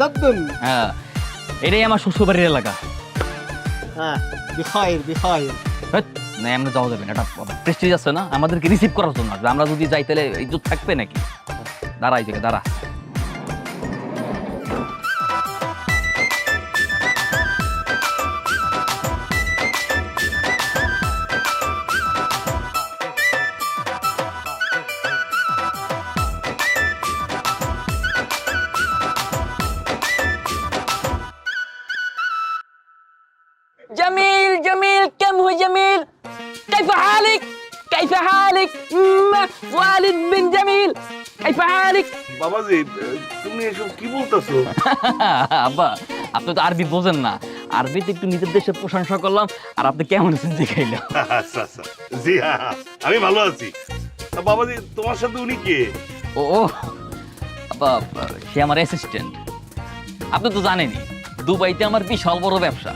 জাদ্দুন হ্যাঁ এটাই আমার শ্বশুরবাড়ির এলাকা। হ্যাঁ বিখায়ের বিখায়ের হেৎ, না আমরা যাওয়া যাবে না এটা প্রেস্টিজ আছে না? আমাদেরকে রিসিভ করার জন্য। আমরা যদি যাই তাহলে ইজ্জত থাকবে নাকি? দাঁড়া এই দাঁড়া। جميل جميل كم هو جميل كيف حالك كيف حالك مم، والد بن جميل كيف حالك বাবাজি তুমি এসব কি বলতেছো আব্বা আপনি তো আরবি বোঝেন না আরবিতে একটু নিজের দেশের প্রশংসা করলাম আর আপনি কেমন আছেন জিজ্ঞাইলাম আচ্ছা আচ্ছা জি হ্যাঁ হ্যাঁ, আমি ভালো আছি তা বাবাজি তোমার সাথে উনি কে ও ও, আব্বা সে আমার অ্যাসিস্ট্যান্ট আপনি তো জানেনই দুবাইতে আমার বিশাল বড় ব্যবসা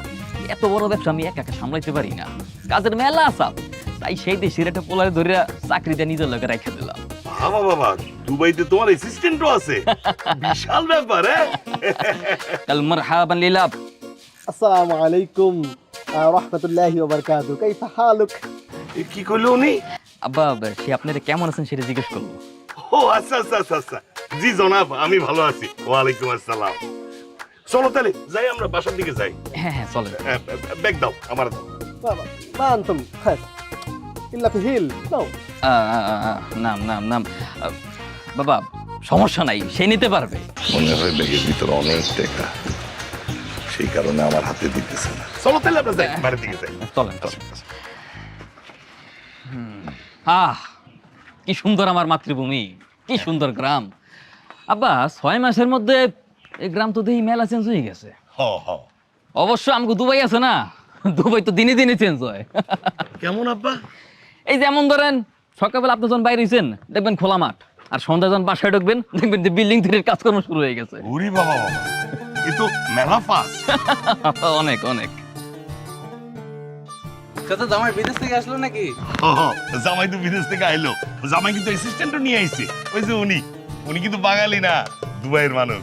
এত বড় ব্যবসা আমি একা একা সামলাইতে পারি না। কাজের মেলা আসাম তাই সেই দেশের একটা পোলারে ধরে চাকরিটা নিজের লোকে রেখে দিলাম। বাবা বাবা দুবাইতে তোমার অ্যাসিস্ট্যান্টও আছে। বিশাল ব্যাপার হ্যাঁ? কাল মারহাবান লিলাব আসসালামু আলাইকুম রহমতুল্লাহি ওয়া বারাকাতুহু। কাইফা হালুক? কি করল উনি? আব্বা সে আপনারা কেমন আছেন সেটা জিজ্ঞেস করব। ও আচ্ছা আচ্ছা আচ্ছা আচ্ছা। জি জনাব আমি ভালো আছি। ওয়ালাইকুম আসসালাম। চলো তাহলে যাই আমরা বাসার দিকে যাই। হ্যাঁ হ্যাঁ চলেন হ্যাঁ, ব্যাগ দাও আমার দাও। বাবা মা আনতুম খায় ইল্লা ফি হিল নাও। আ, আ, আ, আ, নাম নাম নাম। বাবা সমস্যা নাই সে নিতে পারবে। মনে হয় ব্যাগের ভিতরে অনেক টাকা। সেই কারণে আমার হাতে দিতেছে না। চলো তাহলে আমরা যাই বাড়ির দিকে যাই। চলেন চলেন। আহ কি সুন্দর আমার মাতৃভূমি কি সুন্দর গ্রাম। আব্বা ছয় মাসের মধ্যে এই গ্রাম তো দেখি মেলা চেঞ্জ হয়ে গেছে। হ হ। অবশ্য আমাকে দুবাই আছে না দুবাই তো দিনে দিনে চেঞ্জ হয়। কেমন আব্বা? এই যেমন ধরেন সকালবেলা আপনি যখন বাইরে হয়েছেন দেখবেন খোলা মাঠ আর সন্ধ্যা যখন বাসায় ঢুকবেন দেখবেন যে বিল্ডিং থ্রির কাজকর্ম শুরু হয়ে গেছে। ওরে বাবা বাবা এ তো মেলা ফাস অনেক অনেক। চাচা জামাই বিদেশ থেকে আসলো নাকি? জামাই তো বিদেশ থেকে আইলো। জামাই কিন্তু অ্যাসিস্ট্যান্টও নিয়ে আইছে। ওই যে উনি উনি কিন্তু বাঙালি না দুবাইয়ের মানুষ।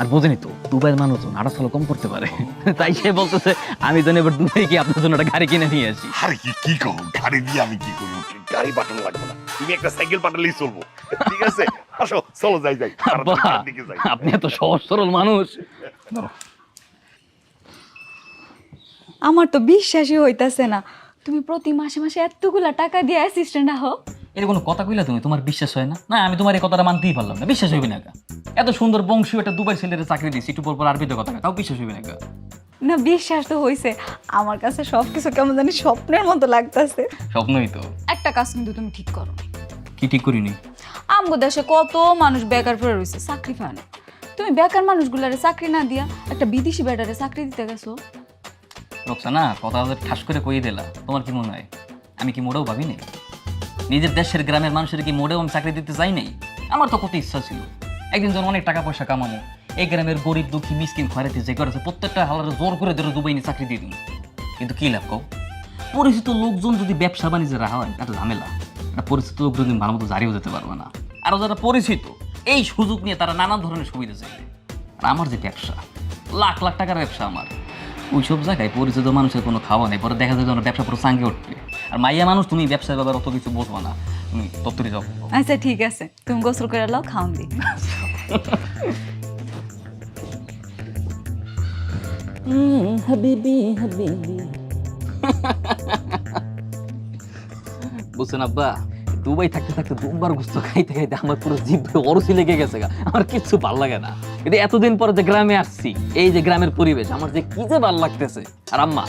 আর বোঝেনি তো দুবাইয়ের মানুষজন আড়া চলো কম করতে পারে। তাই সে বলতেছে আমি যেন এবার দুবাই গিয়ে আপনার জন্য একটা গাড়ি কিনে নিয়ে আসি। আরে কি কি কও গাড়ি দিয়ে আমি কি করব? গাড়ি পাঠানো লাগবে না? তুমি একটা সাইকেল পাঠালেই চলবো। ঠিক আছে? আসো চলো যাই যাই। আপনি এত সহজ সরল মানুষ। আমার তো বিশ্বাসই হইতাছে না। তুমি প্রতি মাসে মাসে এতগুলা টাকা দিয়ে অ্যাসিস্ট্যান্ট আহো। এর কোনো কথা কইলা তুমি? তোমার বিশ্বাস হয় না? না আমি তোমার এই কথাটা মানতেই পারলাম না। বিশ্বাস হইবে না। এত সুন্দর বংশী একটা দুবাই ছেলের চাকরি দিছি একটু পর পর আরবিতে কথা তাও বিশ্বাস হইবে না। না বিশ্বাস তো হইছে। আমার কাছে সব কিছু কেমন জানি স্বপ্নের মতো লাগতাছে। স্বপ্নই তো। একটা কাজ কিন্তু তুমি ঠিক করো কি ঠিক করিনি আমগো দেশে কত মানুষ বেকার পড়ে রয়েছে চাকরি পায় না। তুমি বেকার মানুষগুলারে চাকরি না দিয়া একটা বিদেশি বেটারে চাকরি দিতে গেছো? রোকসানা কথা ঠাস করে কইয়ে দিলা। তোমার কি মনে হয়? আমি কি মোড়েও ভাবি নাই নিজের দেশের গ্রামের মানুষের কি মোড়েও আমি চাকরি দিতে চাই নাই? আমার তো কত ইচ্ছা ছিল। একদিন যখন অনেক টাকা পয়সা কামাবো এই গ্রামের গরিব, দুঃখী, মিসকিন খয়রাতে যে করেছে প্রত্যেকটা হালারে জোর করে ধরে দুবাই নিয়ে চাকরি দিয়ে দিন কিন্তু কি লাভ কও পরিচিত লোকজন যদি ব্যবসা বাণিজ্যে রাখা হয় এত ঝামেলা। একটা পরিচিত লোকজন কিন্তু ভালো মতো জারিও যেতে পারবে না। আরও যারা পরিচিত, এই সুযোগ নিয়ে তারা নানান ধরনের সুবিধা চাইবে। আর আমার যে ব্যবসা, লাখ লাখ টাকার ব্যবসা আমার। ওই সব জায়গায় পরিচিত মানুষের কোনো খাওয়া নেই পরে দেখা যায় যে ব্যবসা পুরো সাঙ্গে উঠবে। আর মাইয়া মানুষ তুমি ব্যবসার ব্যাপারে অত কিছু বুঝব না। তুমি তত্তরি যাও। আচ্ছা ঠিক আছে। তুমি গোসল করে লাও খাওন দি বুঝছেন আব্বা? দুবাই থাকতে থাকতে দুবার গুস্ত খাইতে খাইতে আমার পুরো জিভ অরসি লেগে গেছে গা। আমার কিচ্ছু ভালো লাগে না। কিন্তু এতদিন পরে যে গ্রামে আসছি এই যে গ্রামের পরিবেশ আমার যে কি যে ভালো লাগতেছে। আর আম্মা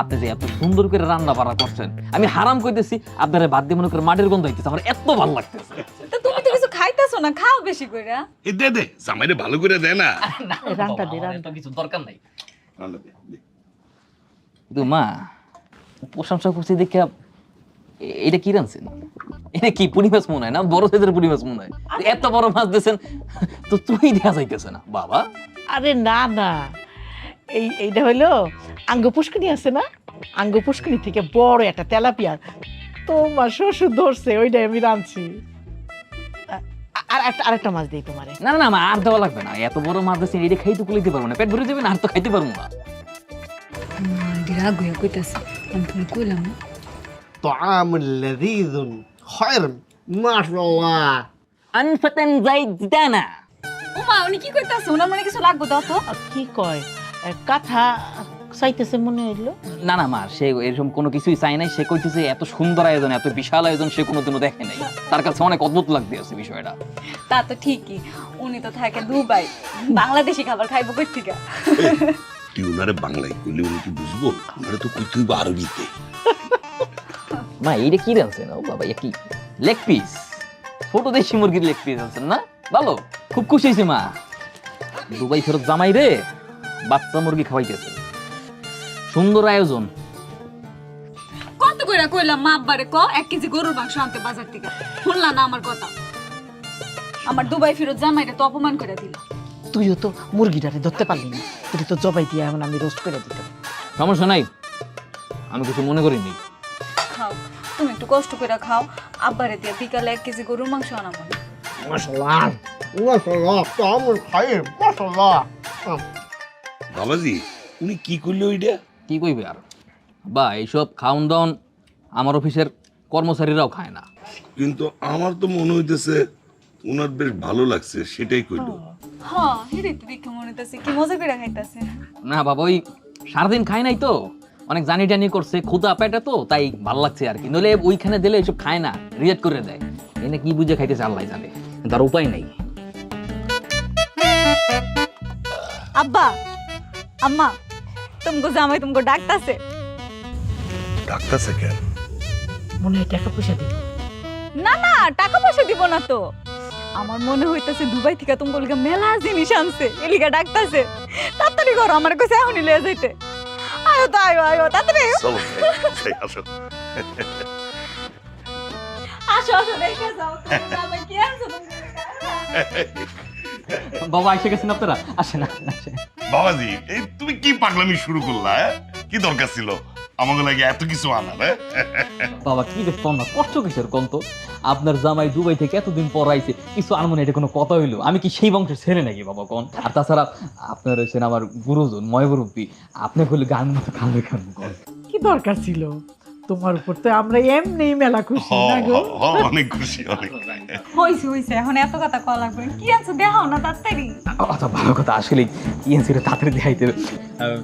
আপনি যে এত সুন্দর করে রান্না বাড়া করছেন আমি হারাম কইতেছি আপনার বাদ দিয়ে মনে করে মাটির গন্ধ হইতেছে আমার এত ভালো লাগতেছে। তুমি তো কিছু খাইতেছো না খাও বেশি করে এ দে দে জামাইরে ভালো করে দে না। রান্না দে রান্না কিছু দরকার নাই। মা প্রশংসা করছি দেখে এটা কি রানছেন এটা কি পুরি মাছ মনে হয় না? বড় সাইজের মাছ মনে হয়। এত বড় মাছ দিয়েছেন তো তুই দেওয়া যাইতেছে না। বাবা। আরে না না। এই এইটা হলো আঙ্গ পুষ্কনি আছে না? আঙ্গ পুষ্কনি থেকে বড় একটা তেলাপিয়া। তোমার শ্বশুর ধরছে ওইটাই আমি রাঁধছি। আর একটা আরেকটা মাছ দিই তোমারে। না না না আর দেওয়া লাগবে না। এত বড় মাছ দিয়েছেন এটা খাইতে কুলিতে পারব না। পেট ভরে যাবে না আর তো খাইতে পারব না। রাগ হইয়া কইতাছে আমি তুমি কইলাম না। طعام لذيذ خير ما شاء الله আনফাতেন যাই দিদানা ওমা উনি কি কইতাছে ওনার মনে কিছু লাগবো দাও তো আর কি কয় এ, কাঁথা চাইতেছে মনে হইলো না না মা সে এরকম কোনো কিছুই চাই নাই সে কইতেছে এত সুন্দর আয়োজন এত বিশাল আয়োজন সে কোনোদিনও দেখে নাই তার কাছে অনেক অদ্ভুত লাগতে আছে বিষয়টা তা তো ঠিকই উনি তো থাকে দুবাই বাংলাদেশি খাবার খাইবো কই থেকে তুই ওনারে বাংলায় কইলে উনি কি বুঝবো ওনারে তো কই তুই আরবিতে মা এইটা কি রানছেন ও বাবা এ কি লেগ পিস ছোট দেশি মুরগির লেগ পিস আনছেন না ভালো খুব খুশি হয়েছে মা দুবাই ফেরত জামাই রে বাচ্চা মুরগি খাওয়াইতেছে সুন্দর আয়োজন কত কইরা কইলাম মা আব্বারে ক এক কেজি গরুর মাংস আনতে বাজার থেকে। শুনলা না আমার কথা আমার দুবাই ফেরত জামাইরে তো অপমান করে দিল তুইও তো মুরগিটারে ধরতে পারলি না তুই তো জবাই দিয়ে এমন আমি রোস্ট করে দিতাম সমস্যা নাই。আমি কিছু মনে করিনি। কষ্ট করে খাও। আব্বারে দিয়ে বিকালে এক কেজি গরুর মাংস আনাবো মশলা বাবাজি উনি কি ওইটা? কি আর? বা এইসব দাওন আমার অফিসের কর্মচারীরাও খায় না। কিন্তু আমার তো মনে হইতেছে উনার বেশ ভালো লাগছে সেটাই কইলো। হ্যাঁ তুই কি মনে হইতেছে কি মজা করে খাইতাছে। না বাবা ওই সারাদিন খাই নাই তো। অনেক জানি টানি করছে ক্ষুদা পেটে তো তাই ভালো লাগছে আর কি। নইলে ওইখানে দিলে এইসব খায় না রিয়েক্ট করে দেয়। এনে কি বুঝে খাইতেছে আল্লাহ জানে তার উপায় নেই। আব্বা আম্মা তুমকো জামাই তুমকো ডাকতাছে। ডাক্তারছে কেন? মনে হয় টাকা পয়সা দিব। না না টাকা পয়সা দিব না তো। আমার মনে হইতাছে দুবাই থেকে তুমি বলকে মেলা জিনিস আনছে এলিকা ডাকতাছে। তাড়াতাড়ি করো আমার কাছে এখনই লয়ে যাইতে। আয়ো তো আয়ো আয়ো তাড়াতাড়ি। আয়ো। চলো সেই আসো। আসো আসো দেখে যাও তোমার জামাই কি আনছে বাবা এসে গেছেন আপনারা? আসেন আসেন। বাবাজি এই তুমি কি পাগলামি শুরু করলা হ্যাঁ? কি দরকার ছিল? আমাকে লাগে এত কিছু আনার হ্যাঁ? বাবা কি দেখতাম না কষ্ট কিসের কন্ত আপনার জামাই দুবাই থেকে এতদিন পর আইছে কিছু আনমনে এটা কোনো কথা হইল? আমি কি সেই বংশের ছেলে নাকি বাবা কোন? আর তাছাড়া আপনার হয়েছেন আমার গুরুজন ময় মুরব্বী আপনি করলে গান মতো খাবে খান কি দরকার ছিল? তোমার উপর। তো আমরা এমনি মেলা খুশি না গো? অনেক খুশি অনেক। হইছে হইছে এখন এত কথা কল লাগবে। কি আনছো? দেখাও না তাড়াতাড়ি। আচ্ছা ভালো কথা আসলে ইএনসি রে তাড়াতাড়ি দেখাইতে হবে।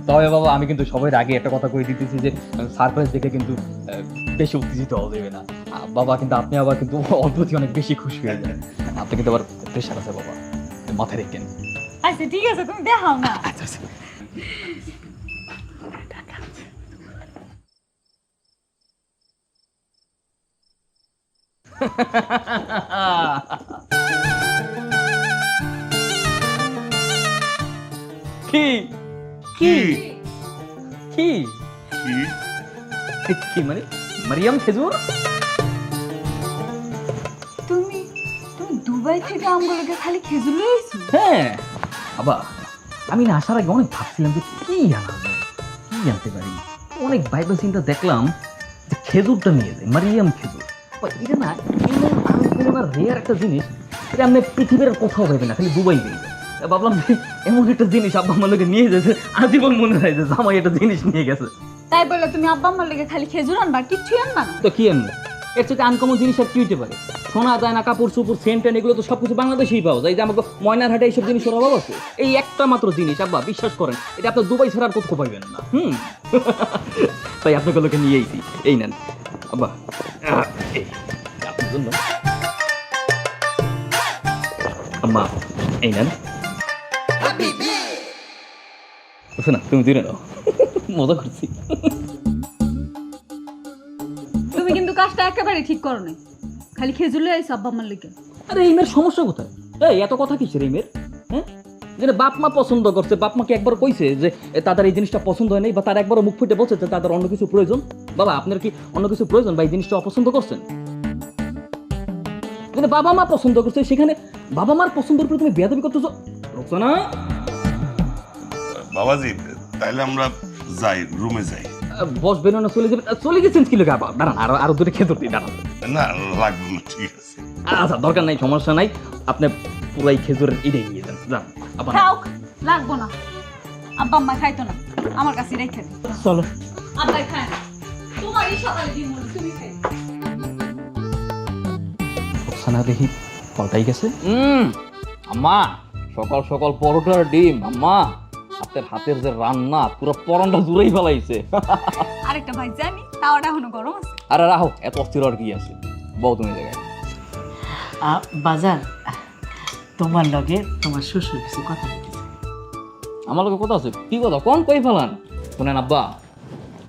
তবে বাবা আমি কিন্তু সবাই আগে একটা কথা কই দিতেছি যে সারপ্রাইজ দেখে কিন্তু বেশি উত্তেজিত হওয়া দেবে না। বাবা কিন্তু আপনি আবার কিন্তু অদ্ভুত অনেক বেশি খুশি হয়ে যান আপনি কিন্তু আবার প্রেশার আছে বাবা। মাথায় রেখেন আচ্ছা ঠিক আছে তুমি দেখাও না। আচ্ছা আচ্ছা। কি? কি? কি? কি? কি? মানে মারিয়াম খেজুর? তুমি তুমি দুবাই থেকে আমগুলোকে খালি খেজুর লইছো হ্যাঁ। আবার আমি না আসার আগে অনেক ভাবছিলাম যে কি আনা যায় কি আনতে পারি। অনেক বাইবেল চিন্তা দেখলাম যে খেজুরটা নিয়ে যায় মারিয়াম খেজুর। এটা না এমন আনকমন রেয়ার একটা জিনিস এটা আপনি পৃথিবীর কোথাও পাইবেন না খালি দুবাই পেয়ে ভাবলাম এমন একটা জিনিস আব্বা আমার লোকে নিয়ে যেতে আজীবন মনে হয় যে জামাই একটা জিনিস নিয়ে গেছে। তাই বলে তুমি আব্বা আম্মার লেগে খালি খেজুর আনবা কিচ্ছু আনবা না? তো কি এমনি এর সাথে আনকমন জিনিস আর কি হইতে পারে? শোনা যায় না কাপড় চোপড় সেন্ট এগুলো তো সব কিছু বাংলাদেশেই পাওয়া যায় যে আমাকে ময়নার হাটে এইসব জিনিসের অভাব আছে। এই একটা মাত্র জিনিস আব্বা বিশ্বাস করেন এটা আপনার দুবাই ছাড়া আর কোথাও পাইবেন না। হুম। তাই আপনাকে লোকে নিয়ে আইছি এই নেন। আব্বা। আপনার জন্য আম্মা এই নেন। শোনা তুমি দিলে নাও। মজা করছি। তুমি কিন্তু কাজটা একেবারে ঠিক করো নাই খালি খেজুর লই আইছো আব্বা আম্মার লেগে আরে এই মেয়ের সমস্যা কোথায়? এই এত কথা কিসের এই মেয়ের? হ্যাঁ? যেটা বাপ মা পছন্দ করছে বাপ মাকে একবার কইছে যে তাদের এই জিনিসটা পছন্দ হয় নাই বা তার একবার মুখ ফুটে বলছে যে তাদের অন্য কিছু প্রয়োজন। বাবা আপনার কি অন্য কিছু প্রয়োজন বা এই জিনিসটা অপছন্দ করছেন? কিন্তু বাবা মা পছন্দ করছে সেখানে বাবা মার পছন্দের উপরে তুমি বেয়াদবি করতেছো? রোকসানা? বাবাজি তাইলে আমরা যাই রুমে যাই। বস বেরো না চলে যাবে। চলে গেছেন কি লোক? দাঁড়ান আরও আরও দূরে খেতে দিই দাঁড়ান। না লাগবে না ঠিক আছে। আচ্ছা দরকার নাই সমস্যা নাই। আপনি পুরাই খেজুরের এটাই নিয়ে যান। যান আবার খাও লাগবো না। আব্বা আম্মা খাইতো না। আমার কাছে রেখে দে। চলো। আব্বাই খায় না। তোমার এই সকালে ডিম মুড়ি, তুমি খাই। দেখি পাল্টাই গেছে। হুম আম্মা সকাল সকাল পরোটার ডিম আম্মা। আপনার হাতের যে রান্না পুরো পরনটা জুড়েই ফেলাইছে। আরেকটা ভাই জানি এখনও গরম আছে? আরে রাহো এত অস্থির আর কি আছে। বউ তুমি জায়গায়। আ, বাজার তোমার লগে তোমার শ্বশুর কিছু কথা আমার লোকের কথা আছে? কি কথা? কোন কই ফেলান? শোনেন আব্বা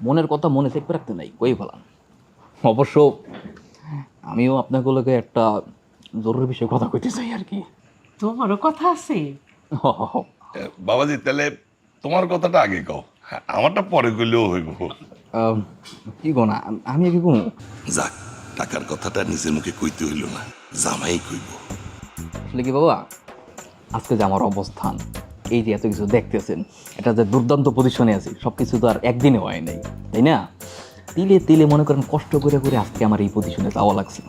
মনের কথা মনে থেকে রাখতে নাই কই ফেলান? অবশ্য আমিও আপনাকে লোকে একটা জরুরি বিষয়ে কথা কইতে চাই আর কি। তোমারও কথা আছে। এ, বাবাজি তাহলে তোমার কথাটা আগে কও। হ্যাঁ, আমারটা পরে কইলেও হইব। আম, কি গো না আমি কি কমু? যাক টাকার কথাটা নিজের মুখে কইতে হইল না জামাই কইব। আসলে কি বাবা? আজকে যে আমার অবস্থান, এই যে এত কিছু দেখতেছেন, এটা যে দুর্দান্ত পজিশনে আছি সব কিছু তো আর একদিনে হয় নাই, তাই না? তিলে তিলে মনে করেন কষ্ট করে করে আজকে আমার এই পজিশনে যাওয়া লাগছে।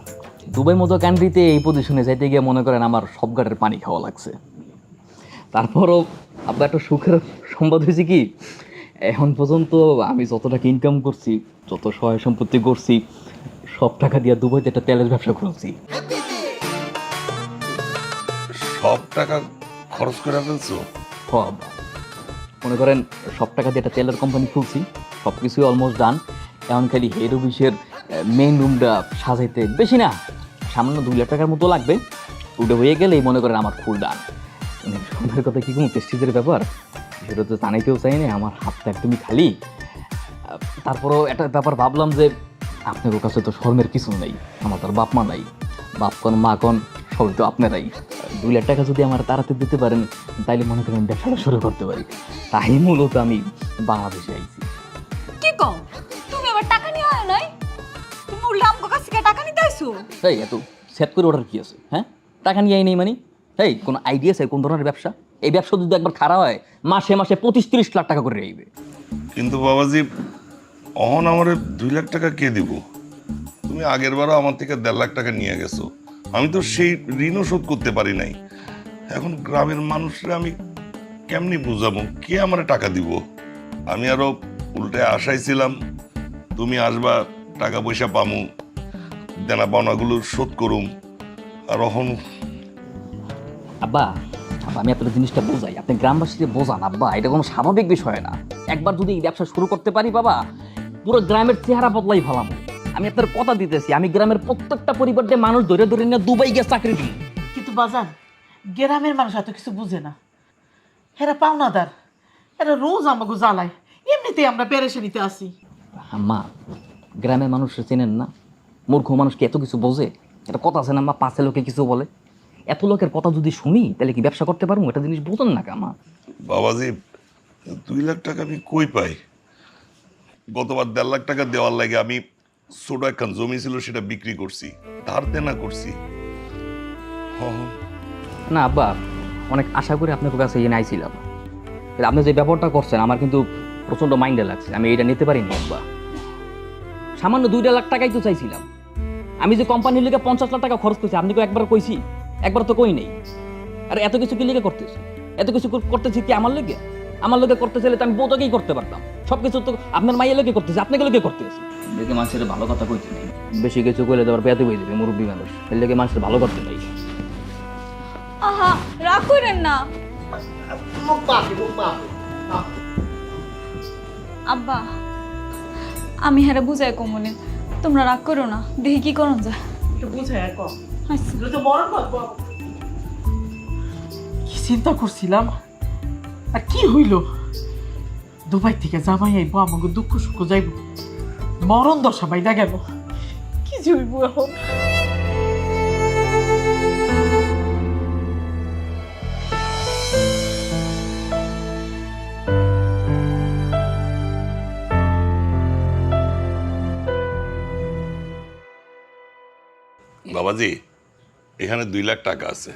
দুবাই মতো কান্ট্রিতে এই পজিশনে যাইতে গিয়ে মনে করেন আমার সব গাটের পানি খাওয়া লাগছে। তারপরও আপনার একটা সুখের সংবাদ হয়েছে কি? এখন পর্যন্ত আমি যত টাকা ইনকাম করছি, যত সহায় সম্পত্তি করছি, সব টাকা দিয়ে দুবাইতে একটা তেলের ব্যবসা করেছি সব টাকা খরচ করে ফেলছো? সব। মনে করেন, সব টাকা দিয়ে একটা টেলার কোম্পানি খুলছি সব কিছুই অলমোস্ট ডান এখন খালি হেড অফিসের মেইন রুমটা সাজাইতে বেশি না, সামান্য দুই লাখ টাকার মতো লাগবে। ওটা হয়ে গেলেই মনে করেন আমার ফুল ডান সোনার কথা কি কোনো প্রেস্টিজের ব্যাপার? সেটা তো জানাইতেও চাই না আমার হাতটা একদমই খালি। তারপরও একটা ব্যাপার ভাবলাম যে, আপনার কাছে তো শর্মের কিছু নেই, আমার তার বাপ মা নাই। বাপ কন, মা কন সবই তো আপনারাই। দুই লাখ টাকা যদি আমার তাড়াতে দিতে পারেন তাইলে মনে করেন ব্যবসাটা শুরু করতে পারি। তাই মূলত আমি বাংলাদেশে আইছি। কি কও? তুমি আবার টাকা নিয়ে হয় নাই? তুমি উল্টা আমগো কাছে থেকে টাকা নিতে আইছো? এই এত সেট করে ওঠার কি আছে হ্যাঁ? টাকা নিয়ে আই নেই মানে? এই কোনো আইডিয়া আছে কোন ধরনের ব্যবসা? এই ব্যবসা যদি একবার খারাপ হয় মাসে মাসে পঁচিশ তিরিশ লাখ টাকা করে আইবে কিন্তু বাবাজি অহন আমার দুই লাখ টাকা কে দিব? তুমি আগের বারও আমার থেকে দেড় লাখ টাকা নিয়ে গেছো। আমি তো সেই ঋণও শোধ করতে পারি নাই। এখন গ্রামের মানুষরা আমি কেমনি বুঝাবো? কে আমার টাকা দিব? আমি আরও উল্টে আশায় ছিলাম, তুমি আসবা, টাকা পয়সা পামু, দেনা পাওনাগুলো শোধ করুম। আর অহন আব্বা আব্বা, আমি আপনার জিনিসটা বোঝাই। আপনি গ্রামবাসীকে বোঝান, আব্বা, এটা কোনো স্বাভাবিক বিষয় না। একবার যদি এই ব্যবসা শুরু করতে পারি, বাবা, পুরো গ্রামের চেহারা বদলাই ফেলাম। আমি আপনার কথা দিতেছি আমি গ্রামের প্রত্যেকটা পরিবারকে মানুষ ধরে ধরে নিয়ে দুবাই গিয়ে চাকরি দিই। কিন্তু বাজান গ্রামের মানুষ এত কিছু বুঝে না। এরা পাওনাদার এরা রোজ আমাকে জ্বালায়। এমনিতেই আমরা পেরেশানিতে আসি মা গ্রামের মানুষ চেনেন না? মূর্খ মানুষ কি এত কিছু বোঝে? এটা কথা আছে না মা পাশে লোকে কিছু বলে। এত লোকের কথা যদি শুনি তাহলে কি ব্যবসা করতে পারব? এটা জিনিস বোঝেন না কামা বাবাজি দুই লাখ টাকা আমি কই পাই? গতবার দেড় লাখ টাকা দেওয়ার লাগে আমি ছোট একখান জমি ছিল সেটা বিক্রি করছি, ধার দেনা করছি। না, আব্বা, অনেক আশা করে আপনার কাছে আইছিলাম কিন্তু আপনি যে ব্যাপারটা করছেন, আমার কিন্তু প্রচণ্ড মাইন্ডে লাগছে। আমি এটা নিতে পারিনি, আব্বা। সামান্য দুইটা লাখ টাকাই তো চাইছিলাম। আমি যে কোম্পানির লিগে পঞ্চাশ লাখ টাকা খরচ করছি, আপনি একবার কইছি? একবার তো কই নেই। আর এত কিছু কি লিগে করতেছি? এত কিছু করতেছি কি আমার লেগে? আমার লোকে করতে চাইলে তো আমি বউটাকেই করতে পারতাম। সব কিছু তো আপনার মাইয়ের লোকে করতেছি আপনাকে লোকে করতেছি দেখে মানুষের ভালো কথা কইতে নেই। বেশি কিছু কইলে তো আবার পেতে হয়ে যাবে মুরব্বী মানুষ। এর লেগে মানুষের ভালো করতে নেই আহা রাগ করেন না। আব্বা আমি হেরা বুঝাই কমনে তোমরা রাগ করো না দেখি কি করুন যায়। একটু বুঝে কম আচ্ছা। এগুলো তো বড় কথা। কি চিন্তা করছিলাম? আর কি হইল? দুবাই থেকে জামাই আইব আমাকে দুঃখ সুখ যাইব। মরণ দশা বাইদা গেল। কি জইব এখন? বাবাজি, এখানে দুই লাখ টাকা আছে।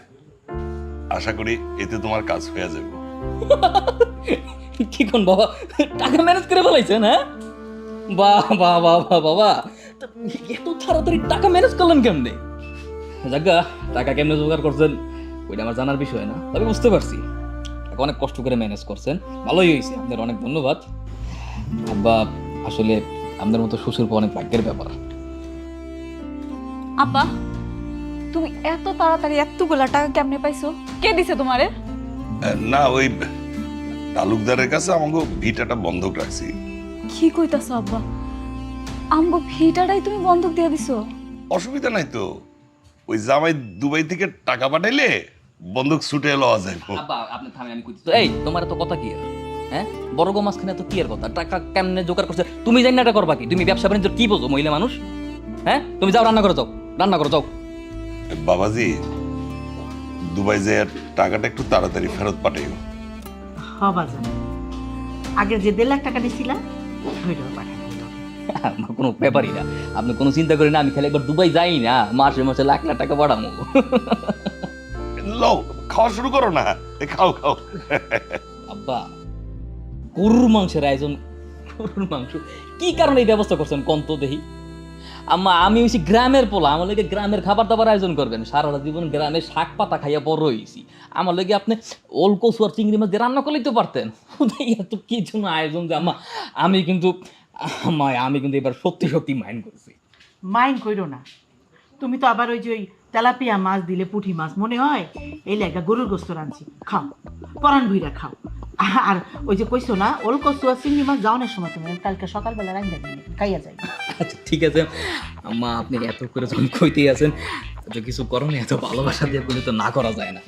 আশা করি এতে তোমার কাজ হয়ে যাবে। কি কোন বাবা? টাকা ম্যানেজ করে ফেলাইছেন হ্যাঁ? বাহ বাহ বাহ বাহ বাবা এত তাড়াতাড়ি টাকা ম্যানেজ করলেন কেমনে? টাকা কেমনে জোগাড় করছেন, ওইটা আমার জানার বিষয় না। তবে বুঝতে পারছি। টাকা অনেক কষ্ট করে ম্যানেজ করছেন। ভালোই হয়েছে আপনার অনেক ধন্যবাদ। আব্বা, আসলে আপনার মতো শ্বশুর অনেক ভাগ্যের ব্যাপার। আব্বা, তুমি এত তাড়াতাড়ি এতগুলা টাকা কেমনে পাইছো? কে দিছে তোমারে? না ওই তালুকদারের কাছে আমাকে ভিটাটা বন্ধক রাখছি। কি কইতাছো আব্বা? আমগো ভিটাটাই তুমি বন্ধক দিয়ে দিছো। অসুবিধা নাই তো। ওই জামাই দুবাই থেকে টাকা পাঠাইলে বন্ধক ছুটে লওয়া যায়। আব্বা আপনি থামে আমি কইতেছি। এই তোমার তো কথা কি? আর হ্যাঁ? বড় গো মাঝখানে তো কি আর কথা? টাকা কেমনে জোগাড় করছে? তুমি জানি না এটা করবা কি? তুমি ব্যবসা বাণিজ্য কি বোঝো মহিলা মানুষ? হ্যাঁ? তুমি যাও রান্না করে যাও। রান্না করে যাও। বাবাজি দুবাই যে টাকাটা একটু তাড়াতাড়ি ফেরত পাঠাইও। হবা জানো। আগে যে দেড় লাখ টাকা দিছিলা ওইটাও পাঠাই আমার কোনো ব্যাপারই না। আপনি কোনো চিন্তা করেন না আমি খালি একবার দুবাই যাই না মাসে মাসে লাখ লাখ টাকা পাঠাবো লও খাওয়া শুরু করো না। এ, খাও খাও। আব্বা গরুর মাংসের আয়োজন গরুর মাংস। কি কারণে এই ব্যবস্থা করছেন কন্ত দেহি আম্মা, আমি হয়েছি গ্রামের পোলা, আমার লাগে গ্রামের খাবার দাবার আয়োজন করবেন। সারাটা জীবন গ্রামে শাক পাতা খাইয়া বড় হয়েছি আমার লাগে আপনি ওল আর চিংড়ি মাছ দিয়ে রান্না করলেই তো পারতেন। এত কি জন্য আয়োজন যে আম্মা, আমি কিন্তু আমি কিন্তু এবার সত্যি সত্যি মাইন্ড করছি। মাইন্ড করো না। তুমি তো আবার ওই যে ওই তেলাপিয়া মাছ দিলে পুঁটি মাছ মনে হয়? এই লেগা গরুর গোস্ত রাঁধছি। খাও পরান ভুইরা খাও। আর ওই যে কইছো না ওল কচু আর চিংড়ি মাছ যাওয়ানোর সময় তুমি কালকে সকালবেলা রান্না দিলে খাইয়া যাই। আচ্ছা ঠিক আছে। আম্মা আপনি এত করে যখন কইতেই আছেন তো কিছু করণে এত ভালোবাসা দিয়ে বলে তো না করা যায় না।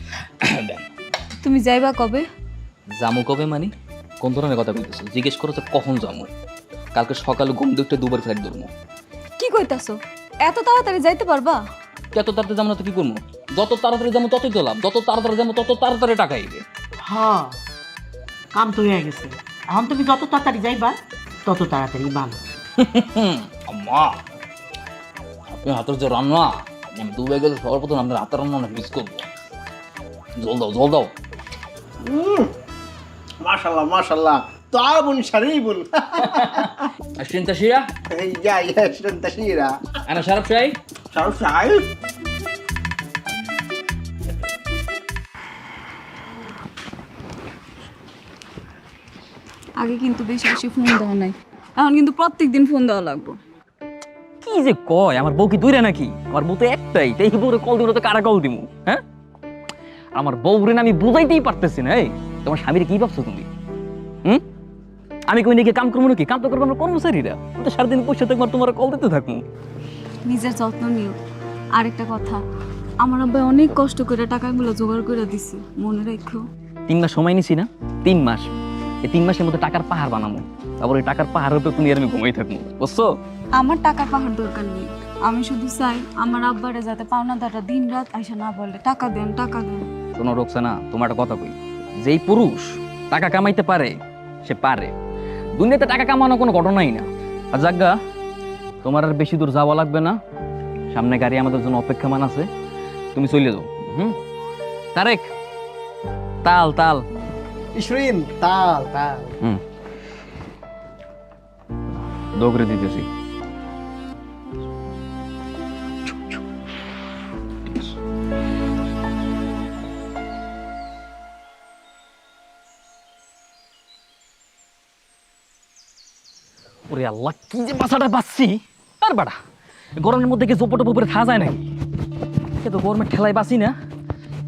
তুমি যাইবা কবে? জামু কবে মানে? কোন ধরনের কথা বলতেছো জিজ্ঞেস করো তো কখন জামু কালকে সকালে ঘুম দেখতে দুবার ফ্লাইট ধরবো কি কইতাছো? এত তাড়াতাড়ি যাইতে পারবা? যত তাড়াতাড়ি যাব না তো কি করব? যত তাড়াতাড়ি যাব ততই তো লাভ যত তাড়াতাড়ি যাব তত তাড়াতাড়ি টাকা আইবে। হ্যাঁ কাম তো হয়ে গেছে। এখন তুমি যত তাড়াতাড়ি যাইবা তত তাড়াতাড়ি ভালো আম্মা আপনি হাতের যে রান্না মানে আমি দুবাই গেলে সবার প্রথম আপনার হাতের রান্না অনেক মিস করব। জল দাও জল দাও। মাশাল্লাহ মাশাল্লাহ। তার বোন সারেই বোন আশ্রিন তাশিরা ইয়া ইয়া আশ্রিন আনা শারফ সাই শারফ সাহেব? আগে কিন্তু বেশি বেশি ফোন দেওয়া নাই। এখন কিন্তু প্রত্যেক দিন ফোন দেওয়া লাগবে। কি যে কয়? আমার বউ কি দূরে নাকি? আমার বউ তো একটাই তাই বউরে কল দিব তো কারা কল দিমু হ্যাঁ? আমার বউরে না আমি বুঝাইতেই পারতেছি না এই। তোমার স্বামীর কি ভাবছ তুমি? হুম? আমি কই নাকি কাম করব নাকি? কাম তো করব আমার কর্মচারীরা তো সারাদিন পয়সা থাকব তোমার কল দিতে থাকব। নিজের যত্ন নিও। আরেকটা কথা আমার আব্বা অনেক কষ্ট করে টাকাগুলো জোগাড় করে দিছে মনে রেখো। তিন মাস সময় নিছি না তিন মাস। এই তিন মাসের মধ্যে টাকার পাহাড় বানাবো। তারপর ওই টাকার পাহাড়ের উপর তুমি আর আমি ঘুমাই থাকব। বুঝছ? আমার টাকা পাহাড় দরকার নেই। আমি শুধু চাই আমার আব্বারে যাতে পাওনাদারটা দিন রাত আইসা না বলে টাকা দেন টাকা দেন। শোনো রোকসানা তোমার একটা কথা কই। যেই পুরুষ টাকা কামাইতে পারে সে পারে। দুনিয়াতে টাকা কামানো কোনো ঘটনাই না। আর জাগা তোমার আর বেশি দূর যাওয়া লাগবে না। সামনে গাড়ি আমাদের জন্য অপেক্ষামান আছে। তুমি চলে যাও হুম? তারেক তাল তাল। ইশরিন তাল তাল। হুম। দোগরে দিতেছি। ওরে আল্লাহ কি যে বাসাটা বাঁচছি। আর বাড়া গরমের মধ্যে কি জোপটো পোপরে থা যায় নাকি সে তো গরমের ঠেলায় বাসি না।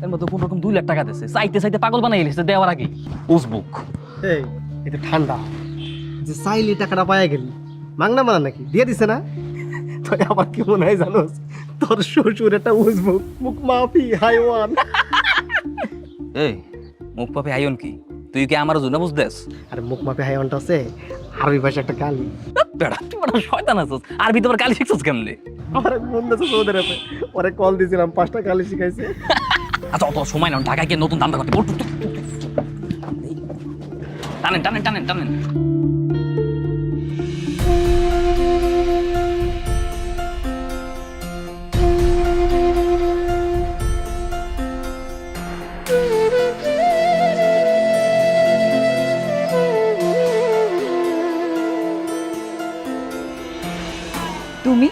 এর মধ্যে কোন রকম দুই লাখ টাকা দিচ্ছে চাইতে চাইতে পাগল বানাই এলিছে দেওয়ার আগে উসবুক এই এটা ঠান্ডা। যে চাইলে টাকাটা পায়া গেলি। মাংনা মানা নাকি? দিয়ে দিছে না? তুই আমার কি মনে হয় জানোস? তোর শ্বশুর একটা উজবুক মুখ মাফি হাইওয়ান। এই মুখ পাপে আইন কি? তুই কি আমার জন্য বুঝদেস আরে মুখ মাফি হাইওয়ানটা আছে আরবি ভাষা একটা কালি বেড়া তুই বড় শয়তান আছিস। আরবি তোমার কালি শিখছিস কেমনে? আমার বন্ধু আছে ওরে কল দিয়েছিলাম পাঁচটা কালি শিখাইছে। আচ্ছা অত সময় না ঢাকায় গিয়ে নতুন দামটা করতে টানেন টানেন টানেন টানেন। তুমি?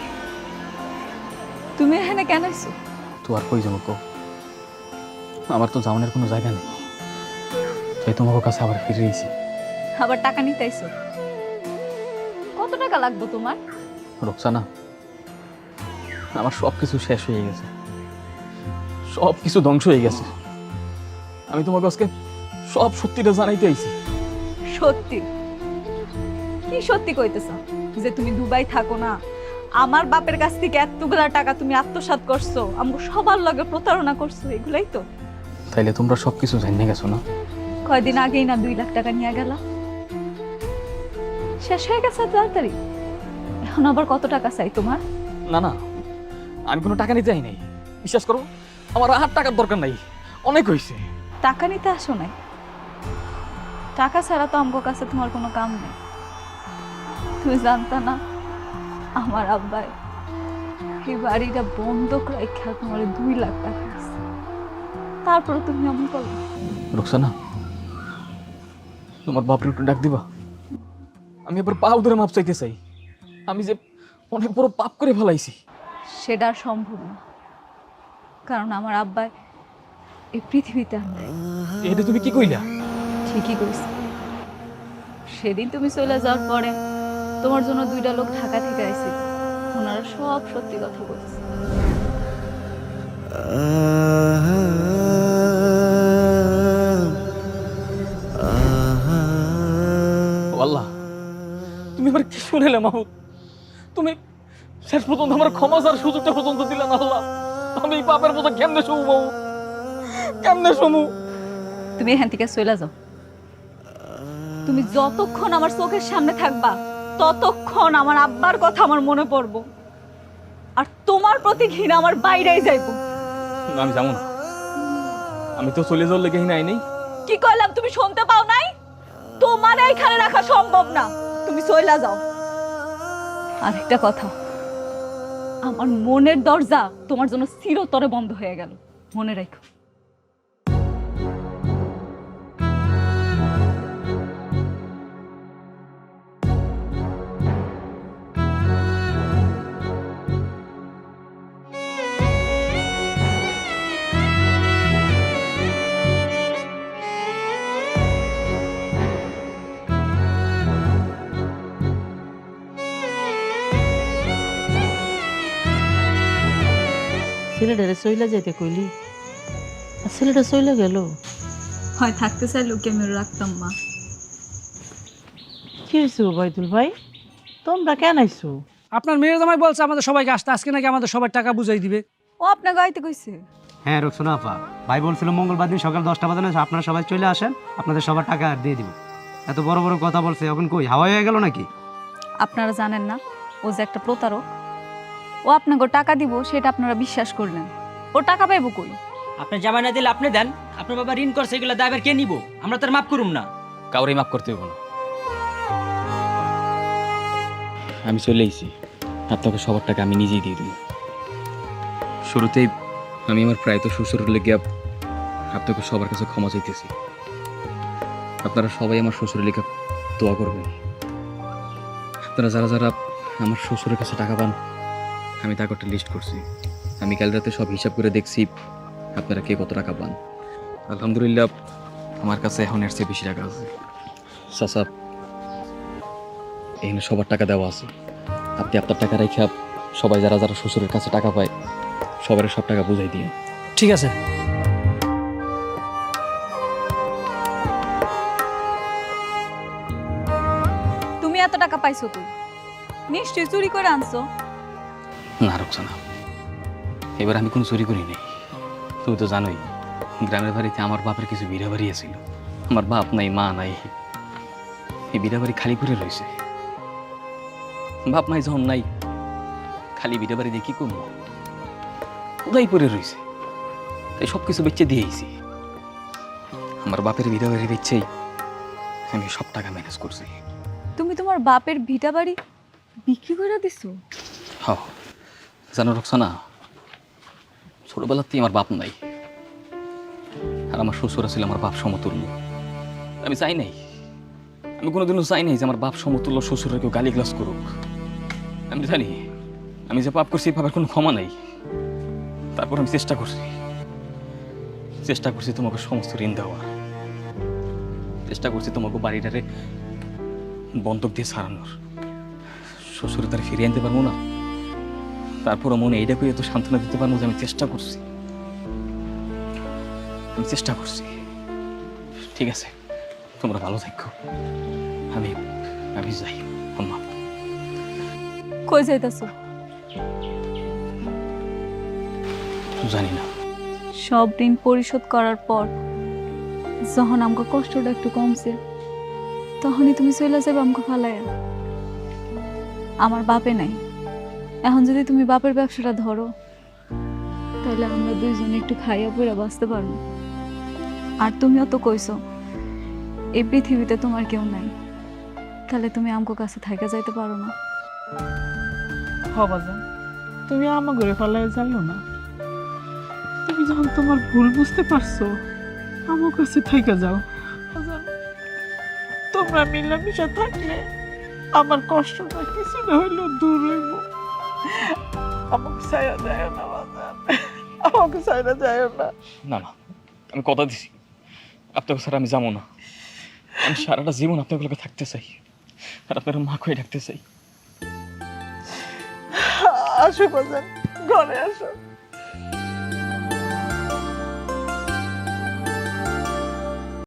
তুমি এখানে কেন আইছো তো আর কই যাব আমার তো যাওয়ানোর কোনো জায়গা নেই। তাই তোমার কাছে আবার ফিরে এসেছি। আবার টাকা নিতে আইছো? কত টাকা লাগবে তোমার? রোকসানা আমার সব কিছু শেষ হয়ে গেছে। সব কিছু ধ্বংস হয়ে গেছে। আমি তোমাকে আজকে সব সত্যিটা জানাইতে আইছি। সত্যি? কি সত্যি কইতেছ? যে তুমি দুবাই থাকো না আমার বাপের কাছ থেকে এতগুলা টাকা তুমি আত্মসাৎ করছ আমাকে সবার লগে প্রতারণা করছ এগুলাই তো? তাইলে তোমরা সব কিছু জানিয়ে গেছো না? কয়দিন আগেই না দুই লাখ টাকা নিয়ে গেল। শেষ হয়ে গেছে তাড়াতাড়ি। এখন আবার কত টাকা চাই তোমার? না না আমি কোনো টাকা নিতে নাই বিশ্বাস করো আমার আর টাকার দরকার নাই। অনেক হয়েছে টাকা নিতে আসো নাই। টাকা ছাড়া তো আমগো কাছে তোমার কোনো কাম নেই। তুমি জানতা না আমার আব্বাই এই বাড়িটা বন্ধক রাখা তোমার দুই লাখ টাকা। তারপরে তুমি এমন করো রোকসানা তোমার বাপরে একটু ডাক দিবা। আমি এবার পাও ধরে মাপ চাইতে চাই। আমি যে অনেক বড় পাপ করে ফেলাইছি। সেটা সম্ভব না। কারণ আমার আব্বাই এই পৃথিবীতে আর নাই। এটা তুমি কি কইলা? ঠিকই কইছি। সেদিন তুমি চলে যাওয়ার পরে তোমার জন্য দুইটা লোক ঢাকা থেকে আইছে। ওনারা সব সত্যি কথা বলছে। শুনেলে তুমি শেষ পর্যন্ত আমার ক্ষমা চার সুযোগটা পর্যন্ত দিলে না আল্লাহ। আমি পাপের মতো কেমনে কেমনে তুমি এখান থেকে চলে যাও। তুমি যতক্ষণ আমার চোখের সামনে থাকবা ততক্ষণ আমার আব্বার কথা আমার মনে পড়ব। আর তোমার প্রতি ঘৃণা আমার বাইরেই যাইবো। না, আমি যাব না। আমি তো চলে যাওয়ার লেগে নাই নেই। কি কইলাম তুমি শুনতে পাও নাই? তোমার এইখানে রাখা সম্ভব না। তুমি চইলা যাও। আর একটা কথা। আমার মনের দরজা তোমার জন্য চিরতরে বন্ধ হয়ে গেল। মনে রাখো। ছেলেটারে চইলা যেতে কইলি? আর ছেলেটা চইলা গেল? হয় থাকতে চাই লোকে আমি রাখতাম মা। কি হয়েছে ওবায়দুল ভাই? তোমরা কেন আইছো? আপনার মেয়ের জামাই বলছে আমাদের সবাইকে আসতে আজকে নাকি আমাদের সবার টাকা বুঝাই দিবে। ও আপনাকে আইতে কইছে? হ্যাঁ রোকসানা আপা। ভাই বলছিল মঙ্গলবার দিন সকাল দশটা বাজে না আপনারা সবাই চলে আসেন আপনাদের সবার টাকা দিয়ে দিব। এত বড় বড় কথা বলছে এখন কই হাওয়া হয়ে গেল নাকি? আপনারা জানেন না ও যে একটা প্রতারক। ও আপনাকে টাকা দিব সেটা আপনারা বিশ্বাস করলেন। ও টাকা পাইব কই? আপনি জামাই না দিলে আপনি দেন আপনার বাবা ঋণ করছে এগুলো দায়বার কে নিব? আমরা তার মাফ করুম না। কাউরে মাফ করতে হইব না। আমি চলে এসেছি আপনাকে সবার টাকা আমি নিজেই দিয়ে দিই শুরুতেই আমি আমার প্রায়ত শ্বশুরের লেগে আপ- আপনাকে সবার কাছে ক্ষমা চাইতেছি। আপনারা সবাই আমার শ্বশুরের লেগে দোয়া করবেন। আপনারা যারা যারা আমার শ্বশুরের কাছে টাকা পান আমি তাকে একটা লিস্ট করছি। আমি কাল রাতে সব হিসাব করে দেখছি আপনারা কে কত টাকা পান। আলহামদুলিল্লাহ আমার কাছে এখন এর চেয়ে বেশি টাকা আছে। চাচা এখানে সবার টাকা দেওয়া আছে। আপনি আপনার টাকা রেখে সবাই যারা যারা শ্বশুরের কাছে টাকা পায় সবার সব টাকা বুঝাই দিয়ে ঠিক আছে। তুমি এত টাকা পাইছো তুই নিশ্চয়ই চুরি করে আনছো। না রোকসানা। এবার আমি কোনো চুরি করি নাই। তুমি তো জানোই গ্রামের বাড়িতে আমার বাপের কিছু বিড়া বাড়ি আছিল। আমার বাপ নাই মা নাই। এই বিড়া বাড়ি খালি করে রয়েছে। বাপ মাই যখন নাই। খালি বিড়া বাড়ি দিয়ে কি করব? উদাই পড়ে রয়েছে। তাই সব কিছু বেচে দিয়েছি আমার বাপের বিড়া বাড়ি বেচছেই আমি সব টাকা ম্যানেজ করছি। তুমি তোমার বাপের ভিটা বাড়ি বিক্রি করে দিছো? হ জানো রক্সানা? ছোটবেলাতেই আমার বাপ নাই। আর আমার শ্বশুর ছিল আমার বাপ সমতুল্য। আমি চাই নাই। আমি কোনোদিনও চাই নাই যে আমার বাপ সমতুল্য শ্বশুরের কেউ গালি গ্লাস করুক। আমি জানি, আমি যে পাপ করছি পাপের কোনো ক্ষমা নাই। তারপর আমি চেষ্টা করছি। চেষ্টা করছি তোমাকে সমস্ত ঋণ দেওয়া। চেষ্টা করছি তোমাকে বাড়িটারে বন্ধক দিয়ে সারানোর শ্বশুরে তার ফিরিয়ে আনতে পারব না? তারপরও মনে এইটা করে এত সান্ত্বনা দিতে পারব যে আমি চেষ্টা করছি। আমি চেষ্টা করছি। ঠিক আছে তোমরা ভালো থাকো। আমি আমি যাই। আম্মা কই যাইতাছো? জানি না। সব ঋণ পরিশোধ করার পর যখন আমাকে কষ্টটা একটু কমছে তখনই তুমি চলে যাবে আমাকে ফালাইয়া। আমার বাপে নাই। এখন যদি তুমি বাপের ব্যবসাটা ধরো তাহলে আমরা দুইজনে একটু খাইয়া পড়ে বাঁচতে পারব। আর তুমিও তো কইছো, এই পৃথিবীতে তোমার কেউ নাই তাহলে তুমি আমকো কাছে থাইকা যাইতে পারো না। তুমি আমার ঘরে ফেলায় জানো না। তুমি যখন তোমার ভুল বুঝতে পারছ, আমার কাছে থেকে যাও। তোমরা মিলামিশা থাকলে আমার কষ্টটা কিছু না হইলেও দূর হইব। আমাকে ছায়া যায় না বাজান আমাকে ছায়া যায় না। না না আমি কথা দিছি। আপনাকে স্যার আমি যাব না। আমি সারাটা জীবন আপনার লোকে থাকতে চাই। আর আপনার মা কয়ে ডাকতে চাই? আসো বাজান ঘরে আসো।